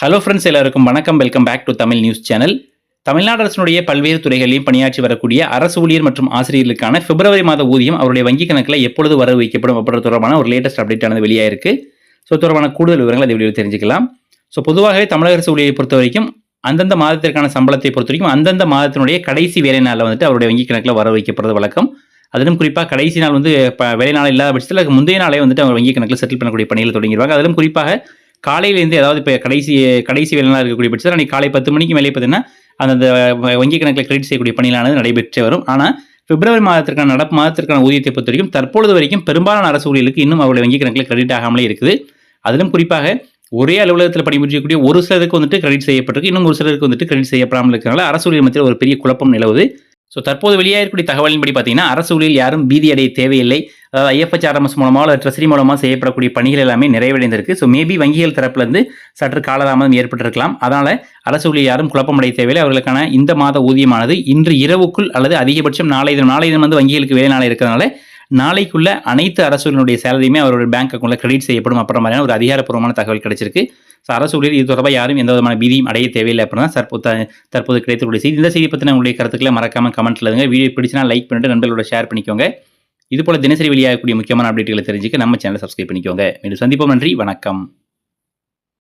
Hello friends எல்லாருக்கும் வணக்கம். Welcome back to Tamil news channel Tamil Nadu அரசினுடைய பல்வேறு துறைகளிலும் பணியாற்றி வரக்கூடிய அரசு ஊழியர் மற்றும் ஆசிரியர்களுக்கான பிப்ரவரி மாத ஊதியம் அவருடைய வங்கிக் கணக்கில் எப்பொழுது வர வைக்கப்படும் அப்படின்ற தொடர்பான ஒரு லேட்டஸ்ட் அப்டேட் ஆனது வெளியாயிருக்கு. ஸோ தொடர்பான கூடுதல் விவரங்கள் அதை வெளியில் தெரிஞ்சுக்கலாம். ஸோ பொதுவாகவே தமிழக அரசு ஊழியரை பொறுத்த வரைக்கும் அந்தந்த மாதத்திற்கான சம்பளத்தை பொறுத்த வரைக்கும் அந்தந்த மாதத்தினுடைய கடைசி வேலை நாளில் வந்துட்டு அவருடைய வங்கிக் கணக்கில் வர வைக்கப்படுறது வழக்கம். அதிலும் குறிப்பாக கடைசி நாள் வந்து இப்போ வேலை நாள் இல்லாத பட்சத்தில் முந்தைய நாளே வந்துட்டு அவங்க வங்கி கணக்கில் செட்டில் பண்ணக்கூடிய பணிகளை தொடங்கிடுவாங்க. அதிலும் குறிப்பாக காலையிலேருந்து ஏதாவது இப்போ கடைசி கடைசி வேலைலாம் இருக்கக்கூடிய பட்சத்தில் அன்றைக்கி காலை பத்து மணிக்கு மேலே பார்த்தீங்கன்னா அந்த வங்கி கணக்கில் கிரெடிட் செய்யக்கூடிய பணிகளானது நடைபெற்று வரும். ஆனால் பிப்ரவரி மாதத்திற்கான நடப்பு மாதத்திற்கான ஊதியத்தை பொறுத்த வரைக்கும் தற்பொழுது வரைக்கும் பெரும்பாலான அரசு ஊழியர்களுக்கு இன்னும் அவருடைய வங்கி கணக்கில் கிரெடிட் ஆகாமலே இருக்குது. அதிலும் குறிப்பாக ஒரே அலுவலகத்தில் பணிபுரியக்கூடிய ஒரு சிலருக்கு வந்துட்டு கிரெடிட் செய்யப்பட்டிருக்கு. இன்னும் ஒரு சிலருக்கு வந்துட்டு கிரெடிட் செய்யப்படாமல் இருக்கிறனால அரசு ஊழியர் மத்தியில் ஒரு பெரிய குழப்பம் நிலவுது. ஸோ தற்போது வெளியாகக்கூடிய தகவலின்படி பார்த்தீங்கன்னா அரசு ஊழியர் யாரும் பீதி அடைய தேவையில்லை. அதாவது ஐஎஃப்ஹெச்ஆர்எம்எஸ் மூலமாக அல்லது ட்ரெஸரி மூலமாக செய்யப்படக்கூடிய பணிகள் எல்லாமே நிறைவடைந்திருக்கு. ஸோ மேபி வங்கிகள் தரப்புலேருந்து சற்று காலதாமதம் ஏற்பட்டிருக்கலாம். அதனால் அரசு ஊழியர் யாரும் குழப்பமடைய தேவையில்லை. அவர்களுக்கான இந்த மாத ஊதியமானது இன்று இரவுக்குள் அல்லது அதிகபட்சம் நாளை தினம் நாளை தினம் வந்து வங்கிகளுக்கு வேலை நாளை இருக்கிறதுனால நாளைக்குள்ள அனைத்து அரசுகளுடைய சேலரியுமே அவருடைய பேங்க் அக்கௌண்ட்டில் கிரெடிட் செய்யப்படும் அப்புறம் மாதிரியான ஒரு அதிகாரப்பூர்வமான தகவல் கிடைச்சிருக்கு. ஸோ அரசு ஊழியர் இது தொடர்பாக யாரும் எந்த விதமான பீதியும் அடைய தேவையில்லை அப்படின்னா தற்போது தற்போது கிடைத்தக்கூடிய செய்தி. இந்த செய்தி பற்றின உங்களுடைய கருத்துக்களை மறக்காம கமெண்ட்ல இருங்க வீடியோ பிடிச்சினா லைக் பண்ணிட்டு நண்பர்களோட ஷேர் பண்ணிக்கோங்க. இது போல தினசரி வெளியாகக்கூடிய முக்கியமான அப்டேட்டுகளை தெரிஞ்சுக்க நம்ம சேனலை சப்ஸ்கிரைப் பண்ணிக்கோங்க. மீண்டும் சந்திப்போம். நன்றி. வணக்கம்.